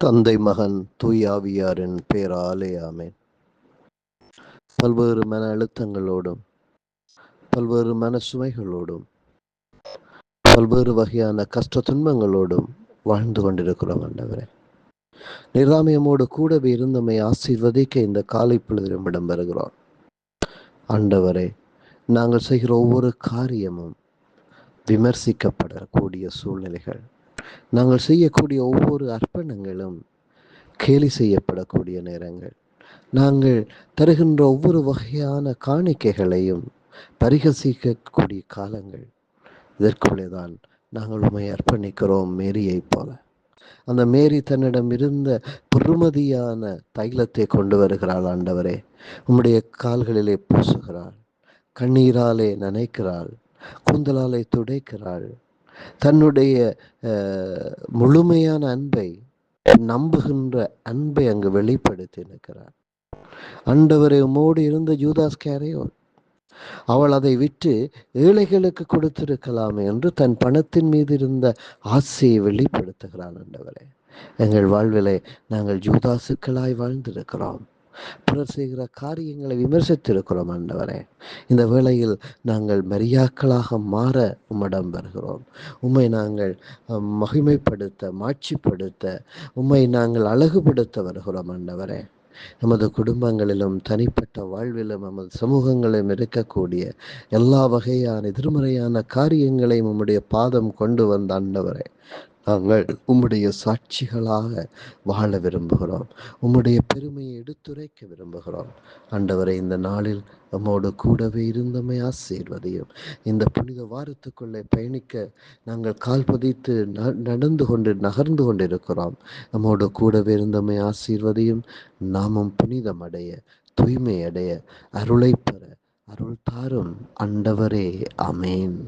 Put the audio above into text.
தந்தை மகன் தூயாவியாரின் பேராலே ஆமேன். பல்வேறு மன அழுத்தங்களோடும் பல்வேறு மன சுமைகளோடும் பல்வேறு வகையான கஷ்ட துன்பங்களோடும் வாழ்ந்து கொண்டிருக்கிறோம் ஆண்டவரே. நிராமயமோடு கூடவே இருந்தமை ஆசீர்வதிக்க இந்த காலை பொழுதிலும் இடம்பெறுகிறோம் ஆண்டவரே நாங்கள் செய்கிற ஒவ்வொரு காரியமும் விமர்சிக்கப்படக்கூடிய சூழ்நிலைகள் நாங்கள் செய்யக்கூடிய ஒவ்வொரு அர்ப்பணங்களும் கேலி செய்யப்படக்கூடிய நேரங்கள். நாங்கள் தருகின்ற ஒவ்வொரு வகையான காணிக்கைகளையும் பரிகசிக்கக்கூடிய காலங்கள். இதற்குள்ளே தான் நாங்கள் உண்மை அர்ப்பணிக்கிறோம் மேரியை போல. அந்த மேரி தன்னிடம் இருந்த பெருமதியான தைலத்தை கொண்டு வருகிறாள் ஆண்டவரே. உம்முடைய கால்களிலே பூசுகிறாள். கண்ணீராலே நனைக்கிறாள். கூந்தலாலே துடைக்கிறாள். தன்னுடைய முழுமையான அன்பை நம்புகின்ற அன்பை அங்கு வெளிப்படுத்தி நிற்கிறார். அண்டவரை உமோடு இருந்த ஜூதாஸ் கேரையோன் அவள் அதை விற்று ஏழைகளுக்கு கொடுத்திருக்கலாமே என்று தன் பணத்தின் மீது இருந்த ஆசையை வெளிப்படுத்துகிறாள் ஆண்டவரே. எங்கள் வாழ்விலே நாங்கள் ஜூதாசுக்களாய் வாழ்ந்திருக்கிறோம். பிறர் செய்கிற காரியங்களை விமர்சித்திருக்கிறோம் ஆண்டவரே. இந்த வேளையில் நாங்கள் மரியாக்களாக மாற உம்மிடம் வருகிறோம். உம்மை நாங்கள் மகிமைப்படுத்த மாட்சிப்படுத்த உம்மை நாங்கள் அழகுபடுத்த வருகிறோம் ஆண்டவரே. நமது குடும்பங்களிலும் தனிப்பட்ட வாழ்விலும் நமது சமூகங்களிலும் இருக்கக்கூடிய எல்லா வகையான எதிர்மறையான காரியங்களையும் உம்முடைய பாதம் கொண்டு வந்த ஆண்டவரே. நாங்கள் உம்முடைய சாட்சிகளாக வாழ விரும்புகிறோம். உம்முடைய பெருமையை எடுத்துரைக்க விரும்புகிறோம். ஆண்டவரை இந்த நாளில் நம்மோடு கூடவே இருந்தமை ஆசீர்வதியும். இந்த புனித வாரத்துக்குள்ளே பயணிக்க நாங்கள் கால் பதித்து நடந்து கொண்டு நகர்ந்து கொண்டிருக்கிறோம். நம்மோடு கூடவே இருந்தமை ஆசீர்வதியும். நாமும் புனிதம் அடைய தூய்மை அடைய அருளை பெற அருள் தாரும் அண்டவரே அமேன்